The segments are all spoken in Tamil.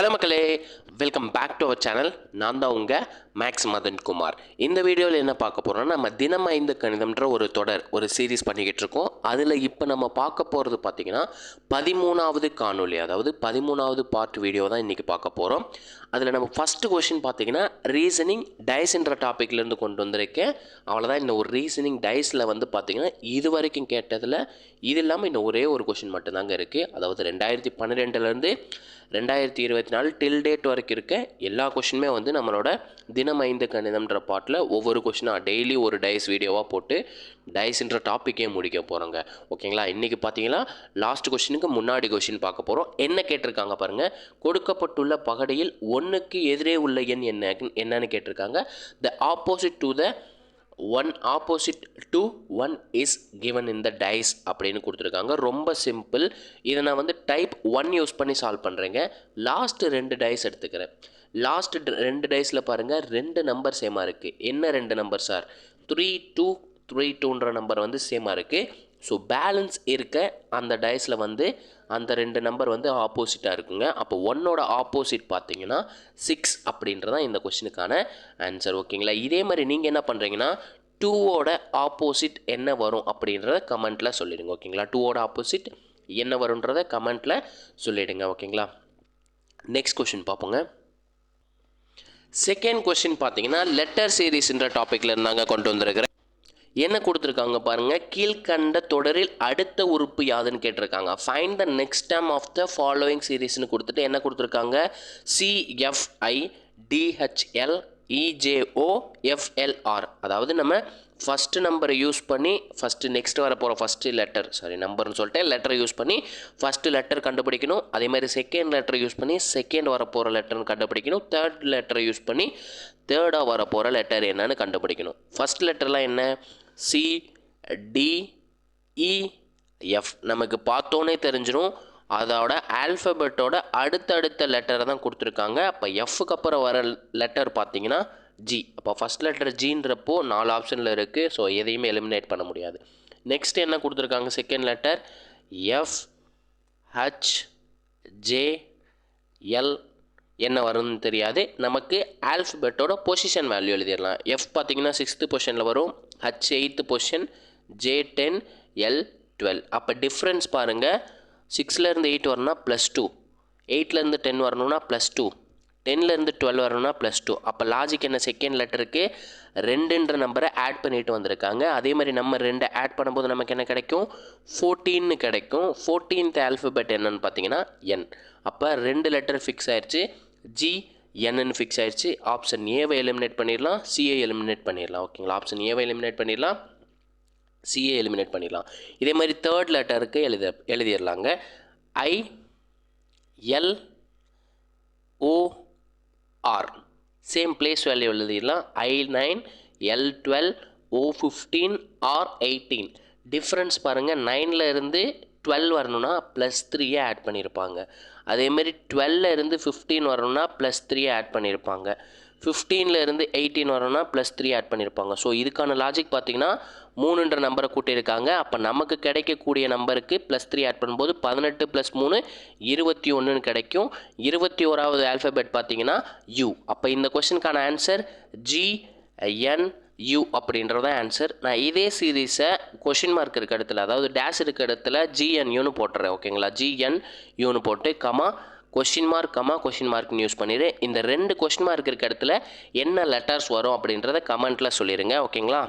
ஹலோ மக்களே welcome back to our channel. நான் தான் உங்கள் மேக்ஸ் மதன் குமார் இந்த வீடியோவில் என்ன பார்க்க போகிறோம்னா நம்ம தினம் ஐந்து கணிதம்ன்ற ஒரு தொடர் ஒரு சீரீஸ் பண்ணிக்கிட்டு இருக்கோம். அதில் இப்போ நம்ம பார்க்க போகிறது பார்த்திங்கன்னா பதிமூணாவது காணொளி அதாவது பதிமூணாவது பார்ட் வீடியோ தான் இன்றைக்கி பார்க்க போகிறோம் அதில் நம்ம ஃபஸ்ட்டு கொஷின் பார்த்தீங்கன்னா ரீசனிங் டைஸ்ன்ற டாப்பிக்லேருந்து கொண்டு வந்திருக்கேன். அவ்வளோதான் இந்த ஒரு ரீசனிங் டைஸில் வந்து பார்த்திங்கன்னா இது வரைக்கும் கேட்டதில் இது இல்லாமல் இன்னும் ஒரே ஒரு கொஷின் மட்டும்தாங்க இருக்குது அதாவது ரெண்டாயிரத்தி பன்னிரெண்டுலேருந்து ரெண்டாயிரத்தி இருபத்தி நாலு டில் டேட் வரைக்கும் இருக்க எல்லா கொஷினுமே வந்து நம்மளோட தினம் ஐந்து கணிதம்ன்ற பாட்டில் ஒவ்வொரு கொஷினாக டெய்லி ஒரு டைஸ் வீடியோவாக போட்டு டைஸ்ன்ற டாப்பிக்கே முடிக்க போகிறோங்க ஓகேங்களா இன்றைக்கி பார்த்தீங்கன்னா லாஸ்ட் கொஷினுக்கு முன்னாடி கொஷின் பார்க்க போகிறோம் என்ன கேட்டிருக்காங்க பாருங்கள் கொடுக்கப்பட்டுள்ள பகடையில் ஒன்றுக்கு எதிரே உள்ள எண் என்ன? என்னன்னு கேட்டிருக்காங்க. The opposite to the one opposite to one is given in the dice அப்படின்னு கொடுத்துருக்காங்க. ரொம்ப சிம்பிள் இதை நான் வந்து டைப் ஒன் யூஸ் பண்ணி சால்வ் பண்ணுறேங்க லாஸ்ட்டு ரெண்டு டைஸ் எடுத்துக்கிறேன். லாஸ்ட் ரெண்டு டேஸில் பாருங்கள் ரெண்டு நம்பர் சேமாக இருக்குது என்ன ரெண்டு number sir three two three டூன்ற number வந்து சேமாக இருக்குது ஸோ பேலன்ஸ் இருக்க அந்த டைஸில் வந்து அந்த ரெண்டு நம்பர் வந்து ஆப்போசிட்டாக இருக்குங்க. அப்போ ஒன்னோட ஆப்போசிட் பார்த்தீங்கன்னா சிக்ஸ் அப்படின்றதான் இந்த கொஷினுக்கான ஆன்சர் ஓகேங்களா இதே மாதிரி நீங்கள் என்ன பண்ணுறீங்கன்னா டூவோட ஆப்போசிட் என்ன வரும் அப்படின்றத கமெண்ட்டில் சொல்லிடுங்க ஓகேங்களா டூவோட ஆப்போசிட் என்ன வரும்ன்றத கமெண்ட்டில் சொல்லிவிடுங்க ஓகேங்களா நெக்ஸ்ட் கொஷின் பார்ப்போங்க செகண்ட் கொஸ்டின் பார்த்தீங்கன்னா லெட்டர் சீரீஸ்ன்ற டாப்பிக்கில் இருந்தாங்க கொண்டு வந்திருக்கிறேன் என்ன கொடுத்துருக்காங்க பாருங்கள் கீழ்கண்ட தொடரில் அடுத்த உறுப்பு யாதுன்னு கேட்டிருக்காங்க. Find the next term of the following சீரீஸ்னு கொடுத்துட்டு என்ன கொடுத்துருக்காங்க? சிஎஃப்ஐ டிஹெச்எல் இஜேஓ எஃப்எல்ஆர் அதாவது நம்ம ஃபஸ்ட்டு நம்பரை யூஸ் பண்ணி ஃபஸ்ட்டு நெக்ஸ்ட் வர போகிற ஃபஸ்ட்டு லெட்டர் சாரி நம்பர்னு சொல்லிட்டு லெட்டரை யூஸ் பண்ணி ஃபஸ்ட்டு லெட்டர் கண்டுபிடிக்கணும். அதே மாதிரி செகண்ட் லெட்டர் யூஸ் பண்ணி செகண்ட் வர போகிற லெட்டர்னு கண்டுபிடிக்கணும். தேர்ட் லெட்டரை யூஸ் பண்ணி தேர்டாக வர போகிற லெட்டர் என்னன்னு கண்டுபிடிக்கணும். ஃபஸ்ட் லெட்டர்லாம் என்ன? சி டி இ எஃப் நமக்கு பார்த்தோன்னே தெரிஞ்சிடும் அதோட ஆல்ஃபபெட்டோட அடுத்தடுத்த லெட்டரை தான் கொடுத்துருக்காங்க. அப்போ எஃப்க்கு அப்புறம் வர லெட்டர் பார்த்தீங்கன்னா ஜி அப்போ ஃபஸ்ட் லெட்டர் ஜின்றப்போ நாலு ஆப்ஷனில் இருக்குது ஸோ எதையுமே எலிமினேட் பண்ண முடியாது. நெக்ஸ்ட் என்ன கொடுத்துருக்காங்க? Second letter F H J L என்ன வரும்னு தெரியாது. நமக்கு ஆல்ஃபபெட்டோட பொசிஷன் வேல்யூ எழுதிடலாம். எஃப் பார்த்தீங்கன்னா சிக்ஸ்த்து பொசிஷனில் வரும். H eighth position J ten L twelve அப்போ டிஃப்ரென்ஸ் பாருங்கள் சிக்ஸ்லேருந்து எயிட் வரணும்னா ப்ளஸ் டூ எயிட்லேருந்து டென் வரணும்னா ப்ளஸ் டூ டென்லேருந்து டுவெல் வரணும்னா ப்ளஸ் டூ அப்போ லாஜிக் என்ன செகண்ட் லெட்டருக்கு ரெண்டுன்ற நம்பரை ஆட் பண்ணிட்டு வந்திருக்காங்க. அதே மாதிரி நம்ம ரெண்டை ஆட் பண்ணும்போது நமக்கு என்ன கிடைக்கும்? ஃபோர்டீன்னு கிடைக்கும். ஃபோர்டீன்த் ஆல்ஃபபெட் என்னன்னு பார்த்தீங்கன்னா என் அப்போ ரெண்டு லெட்டர் ஃபிக்ஸ் ஆயிடுச்சு ஜி என்னன்னு ஃபிக்ஸ் ஆயிடுச்சு ஆப்ஷன் ஏவை எலிமினேட் பண்ணிடலாம். சிஏ எலிமினேட் பண்ணிடலாம். ஓகேங்களா ஆப்ஷன் ஏவை எலிமினேட் பண்ணிடலாம். சிஏ எலிமினேட் பண்ணிடலாம். இதே மாதிரி தேர்ட் லெட்டருக்கு எழுத எழுதிடலாங்க. I L O R same place value எழுதிடலாம். I nine L twelve O fifteen R eighteen difference பாருங்கள் நைனில் இருந்து டுவெல் வரணும்னா ப்ளஸ் த்ரீயை ஆட் பண்ணியிருப்பாங்க அதேமாரி டுவெல்ல இருந்து ஃபிஃப்டீன் வரணும்னா ப்ளஸ் த்ரீயை ஆட் பண்ணியிருப்பாங்க ஃபிஃப்டீனில் இருந்து எயிட்டீன் வரணும்னா ப்ளஸ் த்ரீ ஆட் பண்ணியிருப்பாங்க ஸோ இதுக்கான லாஜிக் பார்த்தீங்கன்னா மூணுன்ற நம்பரை கூட்டியிருக்காங்க. அப்போ நமக்கு கிடைக்கக்கூடிய நம்பருக்கு ப்ளஸ் த்ரீ ஆட் பண்ணும்போது பதினெட்டு ப்ளஸ் மூணு இருபத்தி ஒன்றுன்னு கிடைக்கும். இருபத்தி ஓராவது ஆல்ஃபபெட் பார்த்தீங்கன்னா யூ அப்போ இந்த கொஷினுக்கான ஆன்சர் ஜி என் யூ தான் ஆன்சர் நான் இதே சீரீஸை கொஷின் மார்க் இருக்க இடத்துல அதாவது டேஷ் இருக்க இடத்துல ஜிஎன்யூன்னு போட்டுறேன் ஓகேங்களா ஜிஎன் யூன்னு போட்டு comma question mark comma question மார்க்னு use பண்ணிடு இந்த ரெண்டு கொஷின் மார்க் இருக்க இடத்துல என்ன லெட்டர்ஸ் வரும் அப்படின்றத கமெண்ட்டில் சொல்லிடுங்க ஓகேங்களா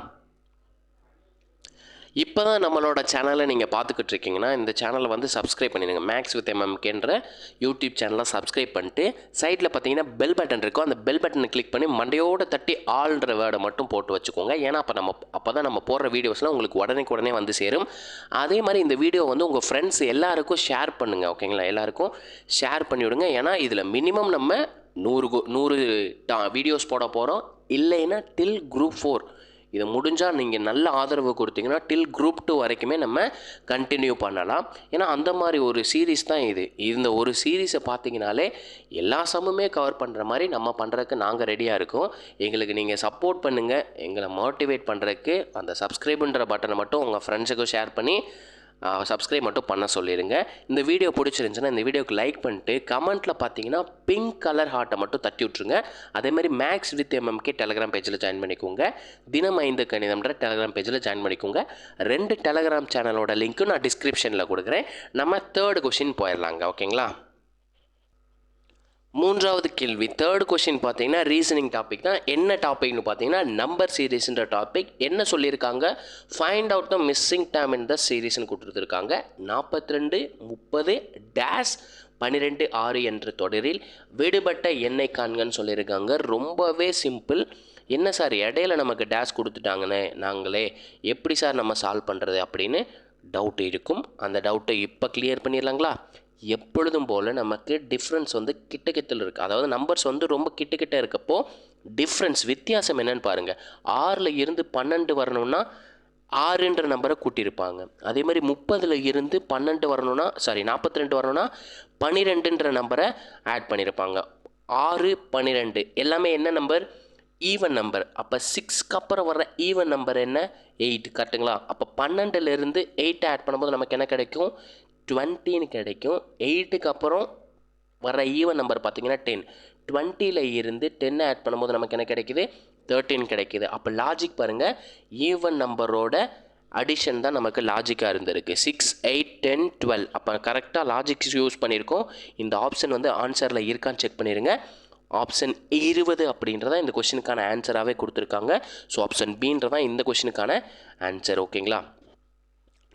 இப்போ தான் நம்மளோட சேனலை நீங்கள் பார்த்துக்கிட்டு இருக்கீங்கன்னா இந்த சேனலை வந்து சப்ஸ்கிரைப் பண்ணிடுங்க. மேக்ஸ் வித் எம்எம்கேன்ற யூடியூப் சேனலை சப்ஸ்கிரைப் பண்ணிட்டு சைட்டில் பார்த்தீங்கன்னா பெல் பட்டன் இருக்கும். அந்த பெல் பட்டனை கிளிக் பண்ணி மண்டையோட தட்டி ஆள்ன்ற வேர்டை மட்டும் போட்டு வச்சுக்கோங்க. ஏன்னா அப்போ நம்ம அப்போ தான் நம்ம போடுற வீடியோஸ்லாம் உங்களுக்கு உடனே உடனே வந்து சேரும். அதே மாதிரி இந்த வீடியோ வந்து உங்கள் ஃப்ரெண்ட்ஸ் எல்லாருக்கும் ஷேர் பண்ணுங்கள் ஓகேங்களா எல்லாருக்கும் ஷேர் பண்ணிவிடுங்க. ஏன்னா இதில் மினிமம் நம்ம நூறு கு- நூறு டா வீடியோஸ் போட போகிறோம் இல்லைன்னா டில் குரூப் ஃபோர் இதை முடிஞ்சால் நீங்கள் நல்ல ஆதரவு கொடுத்தீங்கன்னா டில் குரூப் டூ வரைக்குமே நம்ம கண்டினியூ பண்ணலாம். ஏன்னா அந்த மாதிரி ஒரு சீரீஸ் தான் இது. இந்த ஒரு சீரீஸை பார்த்தீங்கனாலே எல்லா சமுமே கவர் பண்ணுற மாதிரி நம்ம பண்ணுறதுக்கு நாங்கள் ரெடியாக இருக்கோம். எங்களுக்கு நீங்கள் சப்போர்ட் பண்ணுங்கள் எங்களை மோட்டிவேட் பண்ணுறதுக்கு அந்த சப்ஸ்கிரைபுன்ற பட்டனை மட்டும் உங்கள் ஃப்ரெண்ட்ஸுக்கும் ஷேர் பண்ணி சப்ஸ்கிரைப் மட்டும் பண்ண சொல்லிடுங்க இந்த வீடியோ பிடிச்சிருந்துச்சுன்னா இந்த வீடியோக்கு லைக் பண்ணிட்டு கமெண்ட்டில் பார்த்தீங்கன்னா பிங்க் கலர் ஹார்ட்டை மட்டும் தட்டி விட்ருங்க அதே மாதிரி மேக்ஸ் வித் எம்எம்கே டெலகிராம் பேஜில் ஜாயின் பண்ணிக்கோங்க. தினம் ஐந்து கணிதம்ன்ற டெலகிராம் பேஜில் ஜாயின் பண்ணிக்கோங்க. ரெண்டு டெலகிராம் சேனலோட லிங்க்கும் நான் டிஸ்கிரிப்ஷனில் கொடுக்குறேன். நம்ம தேர்ட் கொஷின் போயிடலாங்க ஓகேங்களா மூன்றாவது கேள்வி தேர்ட் கொஷின் பார்த்தீங்கன்னா ரீசனிங் டாபிக் தான். என்ன டாபிக்னு பார்த்தீங்கன்னா நம்பர் சீரீஸ்ன்ற டாபிக் என்ன சொல்லியிருக்காங்க? Find out the missing term in the சீரீஸ்னு கொடுத்துருக்காங்க. நாற்பத்தி ரெண்டு முப்பது டேஷ் பன்னிரெண்டு ஆறு என்ற தொடரில் விடுபட்ட எண்ணெய் காண்கன்னு சொல்லியிருக்காங்க. ரொம்பவே சிம்பிள் என்ன சார் இடையில நமக்கு டேஷ் கொடுத்துட்டாங்கன்னு நாங்களே எப்படி சார் நம்ம சால்வ் பண்ணுறது அப்படின்னு டவுட் இருக்கும். அந்த டவுட்டை இப்போ கிளியர் பண்ணிடலாங்களா? எப்பொழுதும் போல் நமக்கு டிஃப்ரென்ஸ் வந்து கிட்ட இருக்குது அதாவது நம்பர்ஸ் வந்து ரொம்ப கிட்ட கிட்ட இருக்கப்போ டிஃப்ரென்ஸ் வித்தியாசம் என்னன்னு பாருங்கள் ஆறில் இருந்து பன்னெண்டு வரணும்னா ஆறுன்ற நம்பரை கூட்டியிருப்பாங்க. அதே மாதிரி முப்பதில் இருந்து பன்னெண்டு வரணும்னா சாரி நாற்பத்தி ரெண்டு வரணும்னா பன்னிரெண்டுன்ற நம்பரை ஆட் பண்ணியிருப்பாங்க. ஆறு பன்னிரெண்டு எல்லாமே என்ன நம்பர் ஈவன் நம்பர் அப்போ சிக்ஸ்க்கு அப்புறம் வர்ற ஈவன் நம்பர் என்ன? எயிட் கரெக்டுங்களா அப்போ பன்னெண்டுலேருந்து எயிட் ஆட் பண்ணும்போது நமக்கு என்ன கிடைக்கும்? டுவெண்ட்டின்னு கிடைக்கும். எயிட்டுக்கு அப்புறம் வர ஈவன் நம்பர் பார்த்தீங்கன்னா டென் டுவெண்ட்டியில் இருந்து டென்னை ஆட் பண்ணும்போது நமக்கு என்ன கிடைக்குது? தேர்ட்டின் கிடைக்கிது. அப்போ லாஜிக் பாருங்கள் ஈவன் நம்பரோட அடிஷன் தான் நமக்கு லாஜிக்காக இருந்திருக்கு. சிக்ஸ் எயிட் டென் டுவெல் அப்போ கரெக்டாக லாஜிக்ஸ் யூஸ் பண்ணியிருக்கோம். இந்த ஆப்ஷன் வந்து ஆன்சரில் இருக்கான்னு செக் பண்ணிடுங்க ஆப்ஷன் இருபது அப்படின்றத இந்த கொஷினுக்கான ஆன்சராகவே கொடுத்துருக்காங்க. ஸோ ஆப்ஷன் பீன்றதான் இந்த கொஷினுக்கான ஆன்சர் ஓகேங்களா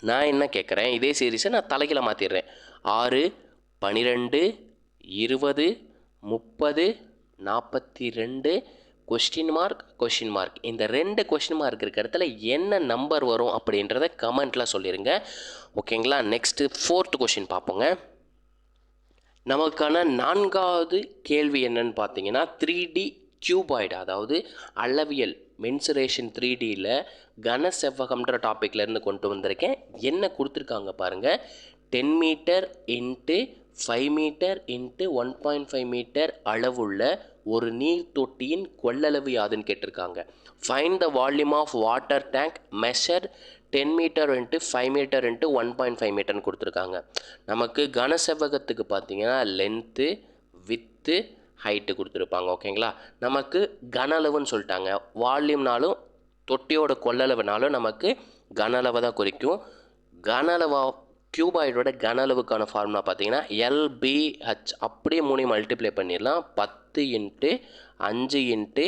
நான் என்ன கேட்குறேன்? இதே சீரீஸை நான் தலைகீழ மாற்றிடுறேன் ஆறு பனிரெண்டு இருபது முப்பது நாற்பத்தி ரெண்டு கொஸ்டின் மார்க் கொஸ்டின் மார்க் இந்த ரெண்டு கொஸ்டின் மார்க் இருக்கிற இடத்துல என்ன நம்பர் வரும் அப்படின்றத கமெண்ட்டில் சொல்லிடுங்க ஓகேங்களா நெக்ஸ்ட்டு ஃபோர்த் கொஷின் பார்ப்போங்க. நமக்கான நான்காவது கேள்வி என்னன்னு பார்த்தீங்கன்னா த்ரீ டி கியூபாய்டு அதாவது அளவியல். மென்சுரேஷன் த்ரீ டியில் கன செவ்வகம்ன்ற டாப்பிக்லேருந்து கொண்டு வந்திருக்கேன். என்ன கொடுத்துருக்காங்க பாருங்கள் ten metre into five metre into one point five metre அளவுள்ள ஒரு நீர் தொட்டியின் கொள்ளளவு யாதுன்னு கேட்டிருக்காங்க. Find the volume of water tank measure ten metre into five metre into one point five மீட்டர்னு கொடுத்துருக்காங்க. நமக்கு கன செவ்வகத்துக்கு பார்த்தீங்கன்னா லென்த்து வித்து ஹைட்டு கொடுத்துருப்பாங்க ஓகேங்களா நமக்கு கன அளவுன்னு சொல்லிட்டாங்க. வால்யூம்னாலும் தொட்டியோட கொள்ளளவுனாலும் நமக்கு கன அளவை தான் குறிக்கும். கன அளவா கியூபாய்டோட கன அளவுக்கான ஃபார்முலா பார்த்தீங்கன்னா எல்பிஹெச் அப்படியே மூணையும் மல்டிப்ளை பண்ணிடலாம். பத்து இன்ட்டு அஞ்சு இன்ட்டு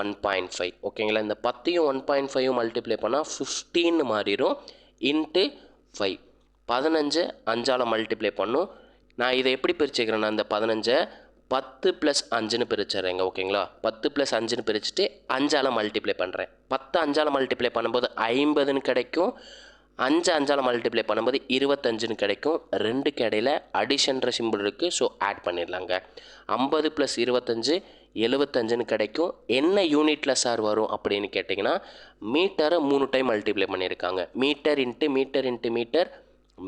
ஒன் பாயிண்ட் ஃபைவ் ஓகேங்களா இந்த பத்தையும் ஒன் பாயிண்ட் ஃபைவும் மல்டிப்ளை பண்ணால் ஃபிஃப்டீன்னு மாறிடும். இன்ட்டு ஃபைவ் பதினஞ்சு அஞ்சால் மல்டிப்ளை பண்ணும். நான் இதை எப்படி பிரிச்சுக்கிறேன்னா இந்த பதினஞ்சை பத்து ப்ளஸ் அஞ்சுன்னு பிரிச்சிடுறேங்க ஓகேங்களா? பத்து ப்ளஸ் அஞ்சுன்னு பிரிச்சுட்டு அஞ்சால் மல்டிப்ளை பண்ணுறேன் பத்து அஞ்சால் மல்டிப்ளை பண்ணும்போது ஐம்பதுன்னு கிடைக்கும். அஞ்சு அஞ்சால் மல்டிப்ளை பண்ணும்போது இருபத்தஞ்சுன்னு கிடைக்கும். ரெண்டுக்கு இடையில அடிஷன்ற சிம்பிள் இருக்குது ஸோ ஆட் பண்ணிடலாங்க. ஐம்பது ப்ளஸ் இருபத்தஞ்சு எழுபத்தஞ்சுன்னு கிடைக்கும். என்ன யூனிட்டில் சார் வரும் அப்படின்னு கேட்டிங்கன்னா மீட்டரை மூணு டைம் மல்டிப்ளை பண்ணியிருக்காங்க. Metre into metre into metre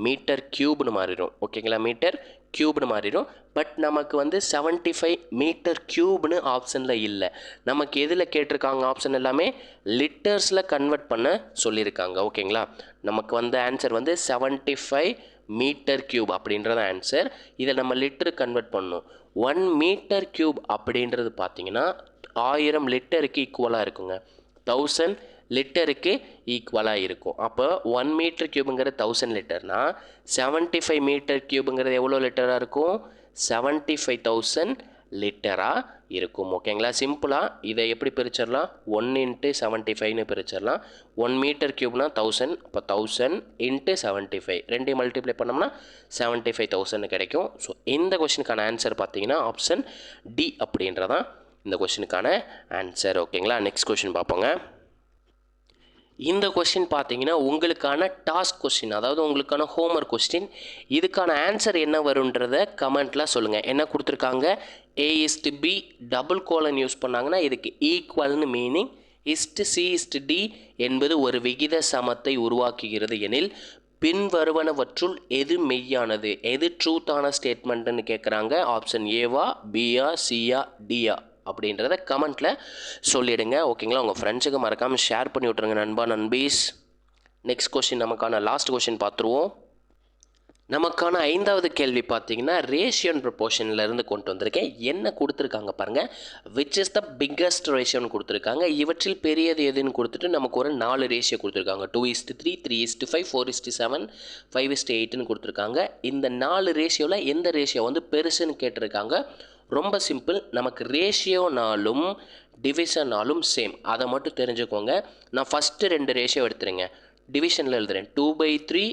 metre க்யூப்னு மாறிடும். ஓகேங்களா மீட்டர் க்யூப்னு மாறிடும். பட் நமக்கு வந்து செவன்ட்டி ஃபைவ் மீட்டர் க்யூப்னு ஆப்ஷனில் இல்லை. நமக்கு எதில் கேட்டிருக்காங்க ஆப்ஷன் எல்லாமே? லிட்டர்ஸில் கன்வெர்ட் பண்ண சொல்லியிருக்காங்க. ஓகேங்களா நமக்கு வந்த ஆன்சர் வந்து செவன்ட்டி ஃபைவ் மீட்டர் க்யூப் அப்படின்றது ஆன்சர் இதை நம்ம லிட்டர் கன்வெர்ட் பண்ணணும். ஒன் மீட்டர் க்யூப் அப்படின்றது பார்த்தீங்கன்னா ஆயிரம் லிட்டருக்கு ஈக்குவலாக இருக்குங்க. தௌசண்ட் லிட்டருக்கு ஈக்குவலாக இருக்கும். அப்போ ஒன் மீட்டர் க்யூபுங்கிறது தௌசண்ட் லிட்டர்னால் செவன்ட்டி ஃபைவ் மீட்டர் க்யூபுங்கிறது எவ்வளோ லிட்டராக இருக்கும்? செவன்ட்டி ஃபைவ் தௌசண்ட் லிட்டராக இருக்கும் ஓகேங்களா சிம்பிளாக இதை எப்படி பிரிச்சிடலாம்? ஒன் இன்ட்டு செவன்ட்டி ஃபைவ்னு பிரிச்சிடலாம். ஒன் மீட்டர் க்யூப்னா தௌசண்ட் அப்போ தௌசண்ட் இன்ட்டு செவன்ட்டி ஃபைவ் ரெண்டையும் மல்டிப்ளை பண்ணோம்னா செவன்ட்டி ஃபைவ் தௌசண்ட் கிடைக்கும். ஸோ இந்த கொஷினுக்கான ஆன்சர் பார்த்தீங்கன்னா ஆப்ஷன் டி அப்படின்றதான் இந்த கொஷினுக்கான ஆன்சர் ஓகேங்களா நெக்ஸ்ட் கொஷின் பார்ப்போங்க. இந்த கொஸ்டின் பார்த்தீங்கன்னா உங்களுக்கான டாஸ்க் கொஸ்டின் அதாவது உங்களுக்கான ஹோம்ஒர்க் கொஸ்டின் இதுக்கான ஆன்சர் என்ன வரும்ன்றத கமெண்ட்டில் சொல்லுங்கள் என்ன கொடுத்துருக்காங்க? A is to B double colon use பண்ணாங்கன்னா இதுக்கு ஈக்குவல்னு meaning is to C is to D என்பது ஒரு விகித சமத்தை உருவாக்குகிறது எனில் பின்வருவனவற்றுள் எது மெய்யானது? எது ட்ரூத்தான ஸ்டேட்மெண்ட்டுன்னு கேட்குறாங்க ஆப்ஷன் ஏவா பியா சியா டியா அப்படின்றத கமெண்ட்டில் சொல்லிவிடுங்க ஓகேங்களா? உங்கள் ஃப்ரெண்ட்ஸுக்கு மறக்காமல் ஷேர் பண்ணி விட்ருங்க நண்பா நண்பீஸ். நெக்ஸ்ட் கொஷின் நமக்கான லாஸ்ட் கொஷின் பார்த்துருவோம். நமக்கான ஐந்தாவது கேள்வி பார்த்தீங்கன்னா ரேஷியன் ப்ரொபோஷன்லேருந்து கொண்டு வந்திருக்கேன். என்ன கொடுத்துருக்காங்க பாருங்கள் விச் இஸ் த பிக்கஸ்ட் ரேஷியோன்னு கொடுத்துருக்காங்க. இவற்றில் பெரியது எதுன்னு கொடுத்துட்டு நமக்கு ஒரு நாலு ரேஷியோ கொடுத்துருக்காங்க. Two is to three three is to five four is to seven five is to எயிட்னு கொடுத்துருக்காங்க. இந்த நாலு ரேஷியோவில் எந்த ரேஷியோ வந்து பெருசுன்னு கேட்டிருக்காங்க? ரொம்ப சிம்பிள். நமக்கு ரேஷியோனாலும் டிவிஷனாலும் சேம் அதை மட்டும் தெரிஞ்சுக்கோங்க. நான் ஃபஸ்ட்டு ரெண்டு ரேஷியோ எடுத்துருங்க. டிவிஷனில் எழுதுறேன். Two by three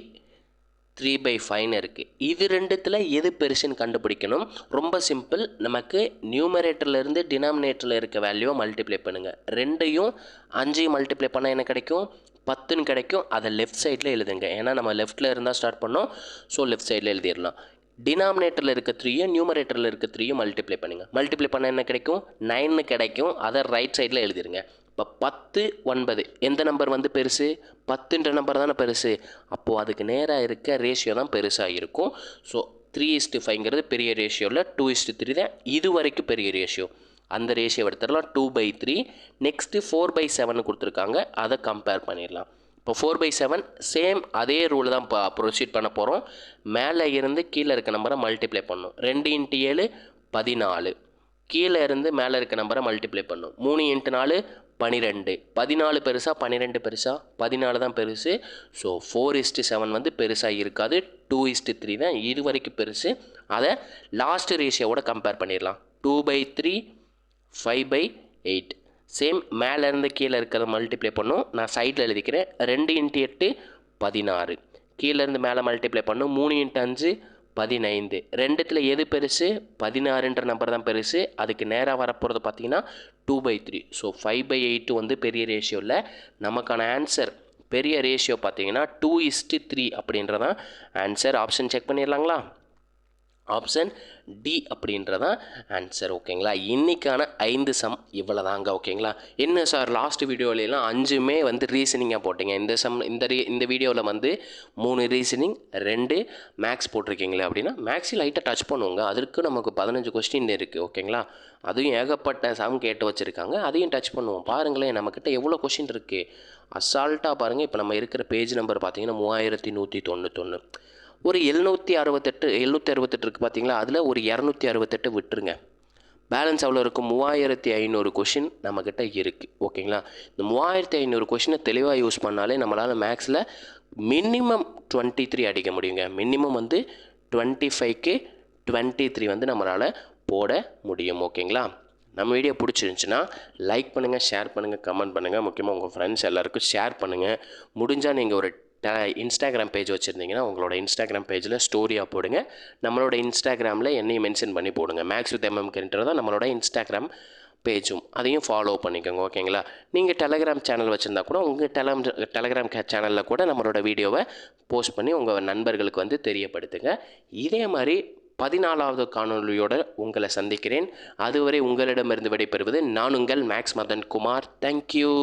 three by ஃபைவ்னு இருக்குது இது ரெண்டுத்தில் எது பெருசுன்னு கண்டுபிடிக்கணும்? ரொம்ப சிம்பிள். நமக்கு நியூமரேட்டர்லேருந்து டினாமினேட்டரில் இருக்க வேல்யூவை மல்டிப்ளை பண்ணுங்கள் ரெண்டையும் அஞ்சையும் மல்டிப்ளை பண்ணால் என்ன கிடைக்கும்? பத்துன்னு கிடைக்கும். அதை லெஃப்ட் சைடில் எழுதுங்க. ஏன்னா நம்ம லெஃப்ட்டில் இருந்தால் ஸ்டார்ட் பண்ணோம். ஸோ லெஃப்ட் சைடில் எழுதிடலாம். டினாமினேட்டரில் இருக்க த்ரீயும் நியூமரேட்டரில் இருக்க த்ரீயும் மல்டிப்ளை பண்ணுங்கள் மல்டிப்ளை பண்ண என்ன கிடைக்கும்? நைன்னு கிடைக்கும். அதை ரைட் சைடில் எழுதிருங்க. இப்போ பத்து ஒன்பது. எந்த நம்பர் வந்து பெருசு? பத்துன்ற நம்பர் தானே பெருசு? அப்போது அதுக்கு நேராக இருக்க ரேஷியோ தான் பெருசாக இருக்கும். ஸோ த்ரீ இஸ்ட்டு ஃபைவ்ங்கிறது பெரிய ரேஷியோவில் டூ இஸ்ட்டு த்ரீ தான் இது வரைக்கும் பெரிய ரேஷியோ அந்த ரேஷியோ எடுத்துடலாம். Two by three next four by seven கொடுத்துருக்காங்க. அதை கம்பேர் பண்ணிடலாம். இப்போ ஃபோர் பை செவன் சேம் அதே ரூல் தான் இப்போ ப்ரொசீட் பண்ண போகிறோம் மேலே இருந்து கீழே இருக்க நம்பரை மல்டிப்ளை பண்ணும். ரெண்டு இன்ட்டு ஏழு பதினாலு. கீழே இருந்து மேலே இருக்க நம்பரை மல்டிப்ளை பண்ணும். மூணு இன்ட்டு நாலு பன்னிரெண்டு பதினாலு பெருசாக பன்னிரெண்டு பெருசாக பதினாலு தான் பெருசு. ஸோ ஃபோர் இஸ்ட்டு செவன் வந்து பெருசாக இருக்காது. டூ இஸ்ட்டு த்ரீ தான் இது வரைக்கும் பெருசு. அதை லாஸ்ட் ரேஷியோவோட கம்பேர் பண்ணிடலாம். Two by three five by eight same மேலேருந்து கீழே இருக்கிறத மல்டிப்ளை பண்ணும். நான் சைடில் எழுதிக்கிறேன். ரெண்டு இன்ட்டு எட்டு பதினாறு. கீழேருந்து மேலே மல்டிப்ளை பண்ணும். மூணு இன்ட்டு அஞ்சு பதினைந்து. ரெண்டுத்தில் எது பெருசு? பதினாறுன்ற நம்பர் தான் பெருசு. அதுக்கு நேராக வரப்போகிறது பார்த்தீங்கன்னா two by three so five by eight வந்து பெரிய ரேஷியோவில் நமக்கான ஆன்சர் பெரிய ரேஷியோ பார்த்தீங்கன்னா டூ இஸ்ட்டு த்ரீ அப்படின்றதான் ஆன்சர் ஆப்ஷன் செக் பண்ணிடலாங்களா? ஆப்ஷன் டி அப்படின்றதான் ஆன்சர் ஓகேங்களா? இன்றைக்கான ஐந்து சம் இவ்வளோ தாங்க ஓகேங்களா? என்ன சார் லாஸ்ட் வீடியோலலாம் அஞ்சுமே வந்து ரீசனிங்காக போட்டிங்க. இந்த சம் இந்த ரீ இந்த வீடியோவில் வந்து மூணு ரீசனிங் ரெண்டு மேக்ஸ் போட்டிருக்கீங்களே அப்படின்னா மேக்ஸி லைட்டாக டச் பண்ணுவோங்க. அதற்கு நமக்கு பதினஞ்சு கொஸ்டின் இருக்குது ஓகேங்களா? அதுவும் ஏகப்பட்ட சம் கேட்டு வச்சுருக்காங்க. அதையும் டச் பண்ணுவோம். பாருங்களேன் நம்மக்கிட்ட எவ்வளோ கொஸ்டின் இருக்குது அசால்ட்டாக பாருங்கள் இப்போ நம்ம இருக்கிற பேஜ் நம்பர் பார்த்தீங்கன்னா மூவாயிரத்தி நூற்றி தொண்ணூத்தொன்று ஒரு எழுநூற்றி அறுபத்தெட்டு எழுநூற்றி அறுபத்தெட்டு இருக்குது பார்த்தீங்களா அதில் ஒரு இரநூத்தி அறுபத்தெட்டு விட்டுருங்க. பேலன்ஸ் அவ்வளோ இருக்கும்? மூவாயிரத்தி ஐநூறு கொஷின் நம்மக்கிட்ட இருக்குது ஓகேங்களா இந்த மூவாயிரத்தி ஐநூறு கொஷினை தெளிவாக யூஸ் பண்ணாலே நம்மளால் மேக்ஸில் மினிமம் டுவெண்ட்டி த்ரீ அடிக்க முடியுங்க. மினிமம் வந்து டுவெண்ட்டி ஃபைவ்க்கு டுவெண்ட்டி த்ரீ வந்து நம்மளால் போட முடியும். ஓகேங்களா நம்ம வீடியோ பிடிச்சிருந்துச்சுன்னா லைக் பண்ணுங்கள் ஷேர் பண்ணுங்கள் கமெண்ட் பண்ணுங்கள் முக்கியமாக உங்கள் ஃப்ரெண்ட்ஸ் எல்லாருக்கும் ஷேர் பண்ணுங்கள் முடிஞ்சால் நீங்கள் ஒரு இன்ஸ்டாகிராம் பேஜ் வச்சுருந்தீங்கன்னா உங்களோட இன்ஸ்டாகிராம் பேஜில் ஸ்டோரியாக போடுங்க. நம்மளோட இன்ஸ்டாகிராமில் என்னையும் மென்ஷன் பண்ணி போடுங்க. மேக்ஸ் வித் எம்எம்கின்றது தான் நம்மளோட இன்ஸ்டாகிராம் பேஜும் அதையும் ஃபாலோ பண்ணிக்கோங்க ஓகேங்களா நீங்கள் டெலகிராம் சேனல் வச்சுருந்தா கூட உங்கள் டெலம் டெலகிராம் சேனலில் கூட நம்மளோட வீடியோவை போஸ்ட் பண்ணி உங்கள் நண்பர்களுக்கு வந்து தெரியப்படுத்துங்க. இதே மாதிரி பதினாலாவது காணொலியோடு உங்களை சந்திக்கிறேன். அதுவரை உங்களிடமிருந்து விடைபெறுவது நான் உங்கள் மேக்ஸ் மதன் குமார் தேங்க்யூ